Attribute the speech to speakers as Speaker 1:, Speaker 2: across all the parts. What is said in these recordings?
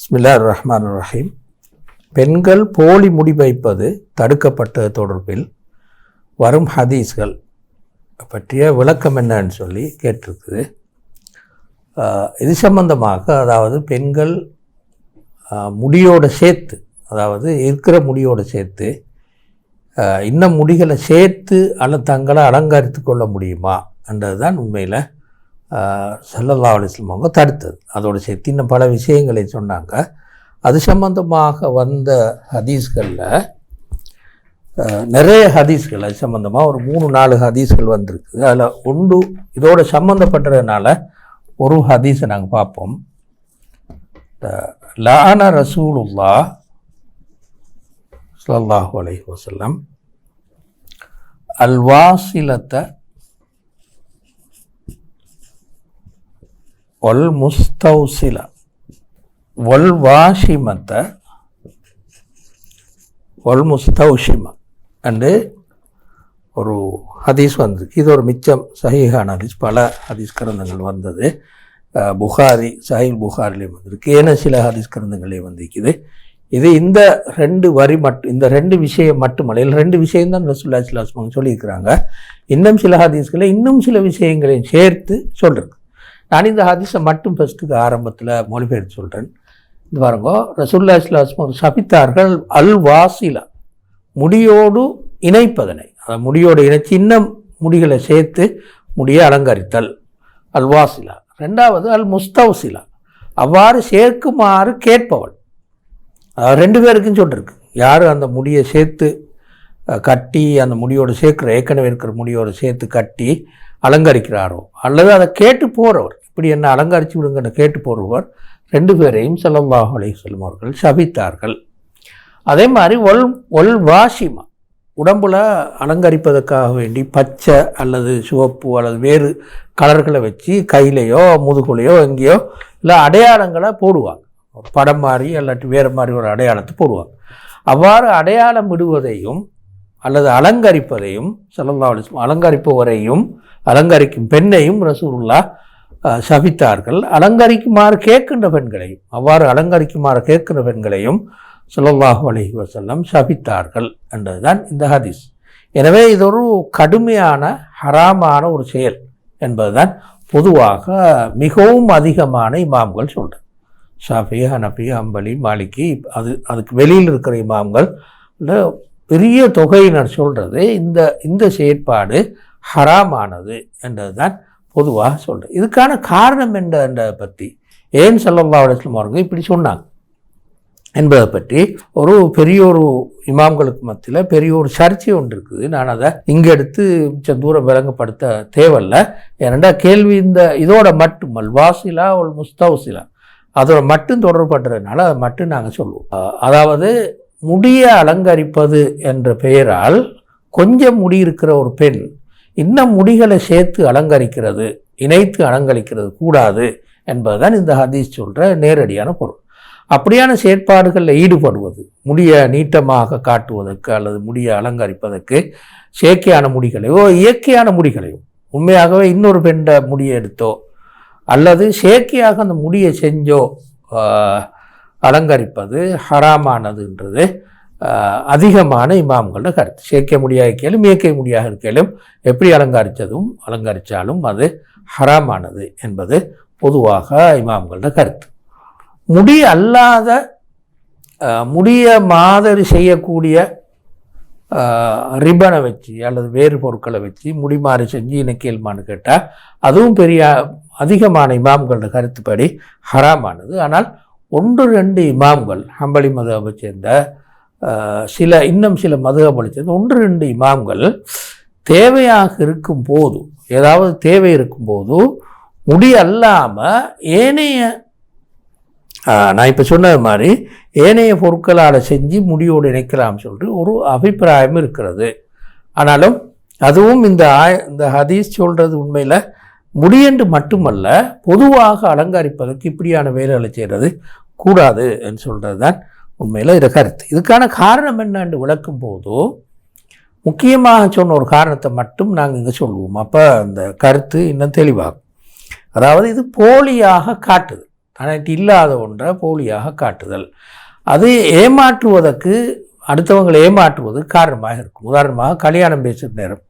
Speaker 1: பிஸ்மில்லார் ரஹ்மான் ரஹீம் பெண்கள் போலி முடி வைப்பது தடுக்கப்பட்டது தொடர்பில் வரும் ஹதீஸ்கள் பற்றிய விளக்கம் என்னன்னு சொல்லி கேட்டிருக்குது. இது சம்பந்தமாக அதாவது பெண்கள் முடியோடு சேர்த்து அதாவது இருக்கிற முடியோடு சேர்த்து இன்னும் முடிகளை சேர்த்து அல்ல தங்களை அலங்கரித்து கொள்ள முடியுமா என்றது தான் உண்மையில் சல்லல்லா அலிஸ்லம் அவங்க தடுத்தது. அதோடு சேர்த்து இன்னும் பல விஷயங்களை சொன்னாங்க. அது சம்பந்தமாக வந்த ஹதீஸ்களில் நிறைய ஹதீஸ்கள் அது சம்மந்தமாக ஒரு மூணு நாலு ஹதீஸ்கள் வந்திருக்குது. அதில் ஒன்று இதோட சம்மந்தப்பட்டதுனால ஒரு ஹதீஸை நாங்கள் பார்ப்போம். லான ரசூலுல்லா சல்லாஹு அலைஹி வசல்லம் அல்வாசிலத்தை ஒல் முஸ்தௌசில ஒல் வாஷிமத்தை ஒல் முஸ்தௌஷிம அண்டு ஒரு ஹதீஸ் வந்தது. இது ஒரு மிச்சம் சஹீஹான ஹதீஸ். பல ஹதீஸ் கிரந்தங்கள் வந்தது. புகாரி சஹீல் புகாரிலையும் வந்திருக்கு. ஏன்னா சில ஹதீஸ் கிரந்தங்களையும் வந்திருக்குது. இது இந்த ரெண்டு வரி மட்டும் இந்த ரெண்டு விஷயம் மட்டுமல்ல இல்லை ரெண்டு விஷயம்தான் ரசூல்லா சிலாஸ்மாங்க சொல்லியிருக்கிறாங்க. இன்னும் சில ஹதீஸ்களை இன்னும் சில விஷயங்களையும் சேர்த்து சொல்கிறது நான் இந்த ஹதீஸை மட்டும் ஃபஸ்ட்டுக்கு ஆரம்பத்தில் மொழிபெயர்த்து சொல்கிறேன் இது பாருங்க ரசூல்லா இஸ்லாஸ்மர் சபித்தார்கள் அல் வாசிலா முடியோடு இணைப்பதனை. அந்த முடியோடு இணைச்சி இன்னும் முடிகளை சேர்த்து முடியை அலங்கரித்தல் அல் வாசிலா. ரெண்டாவது அல் முஸ்தௌசிலா. அவ்வாறு சேர்க்குமாறு கேட்பவள். ரெண்டு பேருக்கும் சொல்லிருக்கு. யார் அந்த முடியை சேர்த்து கட்டி அந்த முடியோடு சேர்க்குற ஏற்கனவே இருக்கிற முடியோடு சேர்த்து கட்டி அலங்கரிக்கிறாரோ அல்லது அதை கேட்டு போகிறவர் இப்படி என்ன அலங்கரித்து விடுங்கன்னு கேட்டு போகிறவர் ரெண்டு பேரையும் செல்லம்பாஹு அலை செல்லும் அவர்கள் சபித்தார்கள். அதே மாதிரி ஒல் ஒல் வாஷிமா உடம்புல அலங்கரிப்பதற்காக வேண்டி பச்சை அல்லது சிவப்பு அல்லது வேறு கலர்களை வச்சு கையிலையோ முதுகுலையோ எங்கேயோ இல்லை அடையாளங்களை போடுவாங்க. படம் மாதிரி இல்லாட்டி வேறு மாதிரி ஒரு அடையாளத்தை போடுவாங்க. அவ்வாறு அடையாளம் விடுவதையும் அல்லது அலங்கரிப்பதையும் ஸல்லல்லாஹு அலங்கரிப்பவரையும் அலங்கரிக்கும் பெண்ணையும் ரசூலுல்லாஹ் சபித்தார்கள். அலங்கரிக்குமாறு கேட்கின்ற பெண்களையும் அவ்வாறு அலங்கரிக்குமாறு கேட்கின்ற பெண்களையும் ஸல்லல்லாஹு அலஹி வசல்லம் சபித்தார்கள் என்றதுதான் இந்த ஹதீஸ். எனவே இது ஒரு கடுமையான ஹராமான ஒரு செயல் என்பதுதான் பொதுவாக மிகவும் அதிகமான இமாம்கள் சொல்கிறார் ஷாஃபி ஹனபி அம்பலி மாலிகி அது அதுக்கு வெளியில் இருக்கிற இமாம்கள் பெரிய தொகையினர் சொல்கிறது இந்த இந்த செயற்பாடு ஹராமானது என்றதுதான் பொதுவாக சொல்கிறேன் இதுக்கான காரணம் என்ற என்றதை பற்றி ஏன் ஸல்லல்லாஹு அலைஹி அவர்கள் இப்படி சொன்னாங்க? என்பதை பற்றி ஒரு பெரிய ஒரு இமாம்களுக்கு மத்தியில் பெரிய ஒரு சர்ச்சை ஒன்று இருக்குது. நான் அதை இங்கே எடுத்து மிச்சம் தூரம் விளங்கப்படுத்த தேவையில்ல. ஏனெண்டா கேள்வி இந்த இதோட மட்டும் அல்வாசிலா ஒரு முஸ்தவுசிலா அதோட மட்டும் தொடர்படுறதுனால அதை மட்டும் நாங்கள் சொல்லுவோம். அதாவது முடிய அலங்கரிப்பது என்ற பெயரால் கொஞ்சம் முடி இருக்கிற ஒரு பெண் இன்னும் முடிகளை சேர்த்து அலங்கரிக்கிறது இணைத்து அலங்கரிக்கிறது கூடாது என்பதுதான் இந்த ஹதீஸ் சொல்கிற நேரடியான பொருள். அப்படியான செயற்பாடுகளில் ஈடுபடுவது முடிய நீட்டமாக காட்டுவதற்கு அல்லது முடியை அலங்கரிப்பதற்கு செயற்கையான முடிகளையோ இயற்கையான முடிகளையோ உண்மையாகவே இன்னொரு பெண்ட முடியை எடுத்தோ அல்லது செயற்கையாக அந்த முடியை செஞ்சோ அலங்கரிப்பது ஹராமானதுன்றது அதிகமான இமாம்களோட கருத்து. சேர்க்க முடியாக இருக்கையிலும் இயக்க முடியாக இருக்கையிலும் எப்படி அலங்கரித்ததும் அலங்கரித்தாலும் அது ஹராமானது என்பது பொதுவாக இமாம்களோட கருத்து. முடி அல்லாத முடிய மாதிரி செய்யக்கூடிய ரிப்பனை வச்சு அல்லது வேறு பொருட்களை வச்சு முடி மாறி செஞ்சு கேள்மான்னு கேட்டால் அதுவும் பெரிய அதிகமான இமாம்களோட கருத்துப்படி ஹராமானது. ஆனால் ஒன்று ரெண்டு இமாம்கள் ஹம்பளி மதவை சேர்ந்த சில இன்னும் சில மதுஹபை ஒன்று ரெண்டு இமாம்கள் தேவையாக இருக்கும் போது ஏதாவது தேவை இருக்கும்போது முடி அல்லாமல் ஏனைய நான் இப்போ சொன்னது மாதிரி ஏனைய பொருட்களால் செஞ்சு முடியோடு இணைக்கலாம் சொல்லிட்டு ஒரு அபிப்பிராயம் இருக்கிறது. ஆனாலும் அதுவும் இந்த ஆய இந்த ஹதீஸ் சொல்கிறது உண்மையில் முடியென்று மட்டுமல்ல பொதுவாக அலங்கரிப்பதற்கு இப்படியான வேலைகளை செய்கிறது கூடாது என்று சொல்கிறது தான் உண்மையில் இது கருத்து. இதுக்கான காரணம் என்னன்னு விளக்கும் போதோ முக்கியமாக சொன்ன ஒரு காரணத்தை மட்டும் நாங்கள் இங்கே சொல்லுவோம். அப்போ அந்த கருத்து இன்னும் தெளிவாகும். அதாவது இது போலியாக காட்டுது தனக்கு இல்லாத ஒன்றை போலியாக காட்டுதல். அது ஏமாற்றுவதற்கு அடுத்தவங்களை ஏமாற்றுவது காரணமாக இருக்கும். உதாரணமாக கல்யாணம் பேசுகிற நேரம்.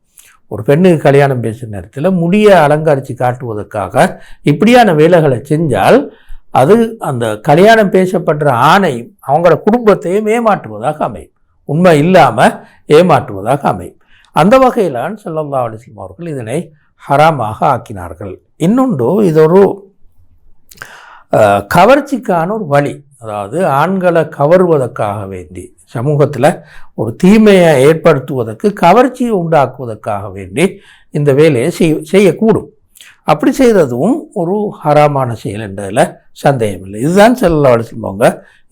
Speaker 1: ஒரு பெண்ணுக்கு கல்யாணம் பேசுகிற நேரத்தில் முடிய அலங்கரித்து காட்டுவதற்காக இப்படியான வேலைகளை செஞ்சால் அது அந்த கல்யாணம் பேசப்படுற ஆணையும் அவங்களோட குடும்பத்தையும் ஏமாற்றுவதாக அமையும். உண்மை இல்லாமல் ஏமாற்றுவதாக அமையும். அந்த வகையிலான் ஸல்லல்லாஹு அலிஸ்லாம் அவர்கள் இதனை ஹராமாக ஆக்கினார்கள். இன்னொன்று இது ஒரு கவர்ச்சிக்கான ஒரு வழி. அதாவது ஆண்களை கவருவதற்காக வேண்டி சமூகத்தில் ஒரு தீமையை ஏற்படுத்துவதற்கு கவர்ச்சியை உண்டாக்குவதற்காக வேண்டி இந்த வேலையை செய் செய்யக்கூடும். அப்படி செய்கிறதும் ஒரு ஹராமான செயல் என்றதில் சந்தேகம் இல்லை இதுதான் செல்லா சொல்லுவாங்க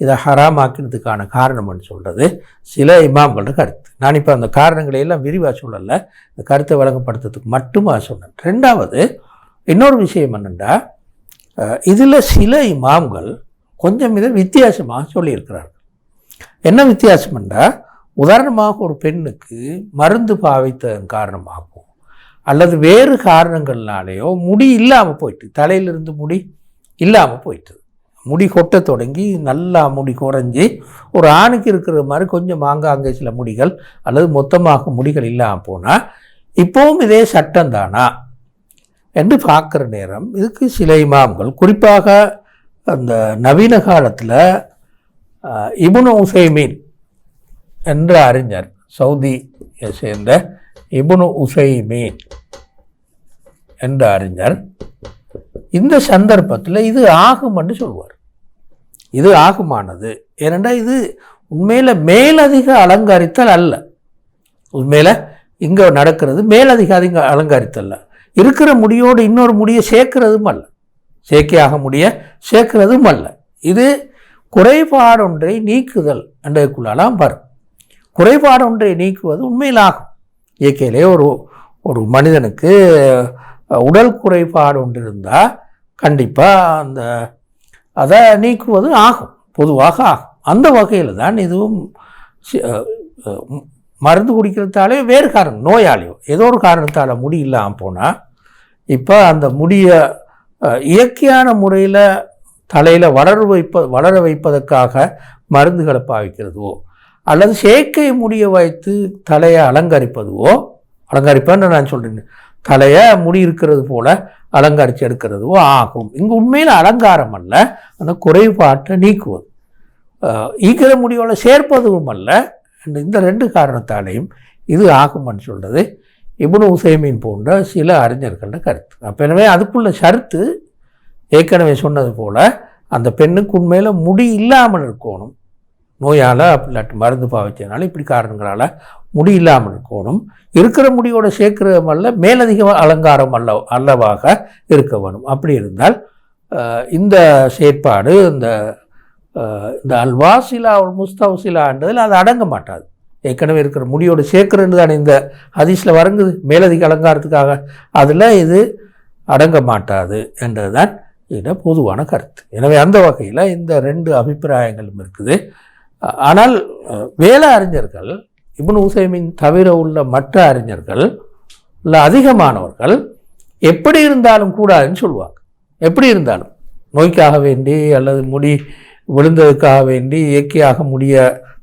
Speaker 1: இதை ஹராமாக்கிறதுக்கான காரணம்னு சொல்கிறது சில இமாம்களோட கருத்து. நான் இப்போ அந்த காரணங்களை எல்லாம் விரிவாக சொல்லலை. இந்த கருத்தை வழங்கப்படுத்துறதுக்கு மட்டுமா சொன்னேன். ரெண்டாவது இன்னொரு விஷயம் என்னென்னா இதில் சில இமாம்கள் கொஞ்சம் இதை வித்தியாசமாக சொல்லியிருக்கிறார்கள். என்ன வித்தியாசம் என்றால் உதாரணமாக ஒரு பெண்ணுக்கு மருந்து பாவித்ததன் காரணமாகவும் அல்லது வேறு காரணங்கள்னாலேயோ முடி இல்லாமல் போயிட்டு தலையிலிருந்து முடி இல்லாமல் போயிட்டு முடி கொட்ட தொடங்கி நல்லா முடி குறைஞ்சி ஒரு ஆணுக்கு இருக்கிற மாதிரி கொஞ்சம் ஆங்காங்கே சில முடிகள் அல்லது மொத்தமாக முடிகள் இல்லாமல் போனால் இப்போவும் இதே சட்டம் தானா என்று பார்க்குற நேரம். இதுக்கு சில இமாம்கள் குறிப்பாக அந்த நவீன காலத்தில் இபுன் உசைமீன் என்ற அறிஞர் சவுதியை சேர்ந்த இபுனு உசைமீன் என்ற அறிஞர் இந்த சந்தர்ப்பத்தில் இது ஆகும் என்று சொல்வார். இது ஆகுமானது. ஏனென்றால் இது உண்மையில் மேலதிக அலங்கரித்தல் அல்ல. உண்மையில் இங்கே நடக்கிறது மேலதிக அதிக அலங்கரித்தல் இருக்கிற முடியோடு இன்னொரு முடியை சேர்க்கிறதும் அல்ல. சேர்க்கையாக முடிய சேர்க்கிறதும் அல்ல. இது குறைபாடொன்றை நீக்குதல் என்றதுக்குள்ளாலாம் வரும். குறைபாடொன்றை நீக்குவது உண்மையில் ஆகும். இயற்கையிலே ஒரு ஒரு மனிதனுக்கு உடல் குறைபாடு ஒன்று இருந்தால் கண்டிப்பாக அந்த அதை நீக்குவது ஆகும் பொதுவாக ஆகும். அந்த வகையில் தான் இதுவும் மருந்து குடிக்கிறதாலே வேறு காரணம் நோயாளியோ. ஏதோ ஒரு காரணத்தால் முடி இல்லாமல் போனால் இப்போ அந்த முடியை இயற்கையான முறையில் தலையில் வளர வைப்ப வளர வைப்பதற்காக மருந்துகளை பாவிக்கிறதுவோ அல்லது செயற்கை முடிய வைத்து தலையை அலங்கரிப்பதுவோ அலங்கரிப்பேன்னு நான் சொல்கிறேன் தலையை முடி இருக்கிறது போல அலங்கரித்து எடுக்கிறதுவோ ஆகும். இங்கே உண்மையில் அலங்காரம் அல்ல அந்த குறைபாட்டை நீக்குவது. ஈக்கிற முடியோட சேர்ப்பதுவும் அல்ல. இந்த- இந்த ரெண்டு காரணத்தாலையும் இது ஆகும்னு சொல்கிறது இவ்வளவு உசைமீன் போன்ற சில அறிஞர்களோட கருத்து. அப்போ எனவே அதுக்குள்ள ஷருத்து ஏற்கனவே சொன்னது போல் அந்த பெண்ணுக்கு உண்மையில் முடி இல்லாமல் இருக்கணும். நோயால் இல்லாட்டி மருந்து பாவிச்சதுனால இப்படி காரணங்களால் முடி இல்லாமல் இருக்கணும். இருக்கிற முடியோட சேர்க்கிறதும் அல்ல மேலதிக அலங்காரம் அல்ல அல்லவாக இருக்க வேணும். அப்படி இருந்தால் இந்த செயற்பாடு இந்த அஹ், இந்த அல்வாசிலா முஸ்தவசிலான்றதில் அது அடங்க மாட்டாது. ஏற்கனவே இருக்கிற முடியோடு சேர்க்கிறன்னு தானே இந்த ஹதீஸில் வரங்குது. மேலதிக அலங்காரத்துக்காக அதில் இது அடங்க மாட்டாது என்றதுதான் இதில் பொதுவான கருத்து. எனவே அந்த வகையில் இந்த ரெண்டு அபிப்பிராயங்களும் இருக்குது. ஆனால் வேலை அறிஞர்கள் இப்னு உசைமின் தவிர உள்ள மற்ற அறிஞர்கள் இல்லை அதிகமானவர்கள் எப்படி இருந்தாலும் கூடாதுன்னு சொல்லுவாங்க. எப்படி இருந்தாலும். நோய்க்காக வேண்டி அல்லது முடி விழுந்ததுக்காக வேண்டி இயற்கையாக முடிய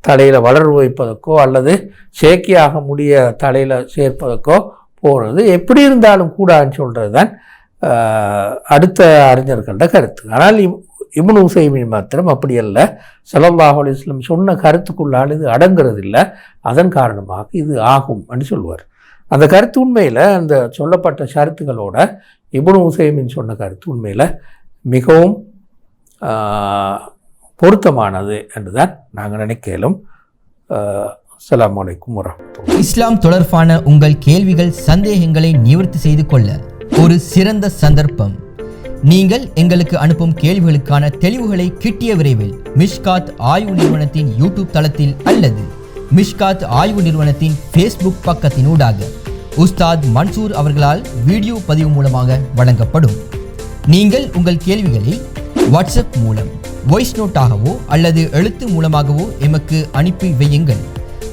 Speaker 1: தலையில் வளர வைப்பதற்கோ அல்லது செயற்கையாக முடிய தலையில் சேர்ப்பதற்கோ போகிறது எப்படி இருந்தாலும் கூடாதுன்னு சொல்கிறது தான் அடுத்த அறிஞர்கள்ட கருத்து. ஆனால் இப்னு உசைமின் மாத்திரம் அப்படி அல்ல சலல்லாஹ் அலிஸ்லம் சொன்ன கருத்துக்குள்ளால் இது அடங்கிறது இல்லை அதன் காரணமாக இது ஆகும் அப்படின்னு சொல்லுவார் அந்த கருத்து உண்மையில் அந்த சொல்லப்பட்ட ஷருத்துகளோட இப்னு உசைமின் சொன்ன கருத்து உண்மையில் மிகவும் பொருத்தமானது என்றுதான் நாங்கள் நினைக்கலும். அஸ்லாம் வலைக்கும் வரஹ்மத்துல்லாஹி.
Speaker 2: இஸ்லாம் தொடர்பான உங்கள் கேள்விகள் சந்தேகங்களை நிவர்த்தி செய்து கொள்ள ஒரு சிறந்த சந்தர்ப்பம். நீங்கள் எங்களுக்கு அனுப்பும் கேள்விகளுக்கான தெளிவுகளை கிட்டிய விரைவில் மிஷ்காத் ஆய்வு நிறுவனத்தின் யூடியூப் தளத்தில் அல்லது மிஷ்காத் ஆய்வு நிறுவனத்தின் ஃபேஸ்புக் பக்கத்தினூடாக. உஸ்தாத் மன்சூர் அவர்களால் வீடியோ பதிவு மூலமாக வழங்கப்படும். நீங்கள் உங்கள் கேள்விகளை வாட்ஸ்அப் மூலம் வாய்ஸ் நோட்டாகவோ அல்லது எழுத்து மூலமாகவோ எமக்கு அனுப்பி வையுங்கள்.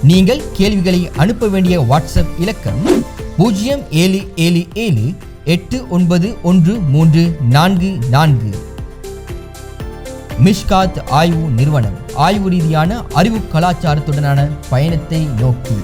Speaker 2: நீங்கள் கேள்விகளை அனுப்ப வேண்டிய வாட்ஸ்அப் இலக்கம் பூஜ்ஜியம் ஏழு ஏழு ஏழு எட்டு ஒன்பது ஒன்று மூன்று நான்கு நான்கு. மிஷ்காத் ஆய்வு நிறுவனம். ஆய்வு ரீதியான அறிவு கலாச்சாரத்துடனான பயணத்தை நோக்கி.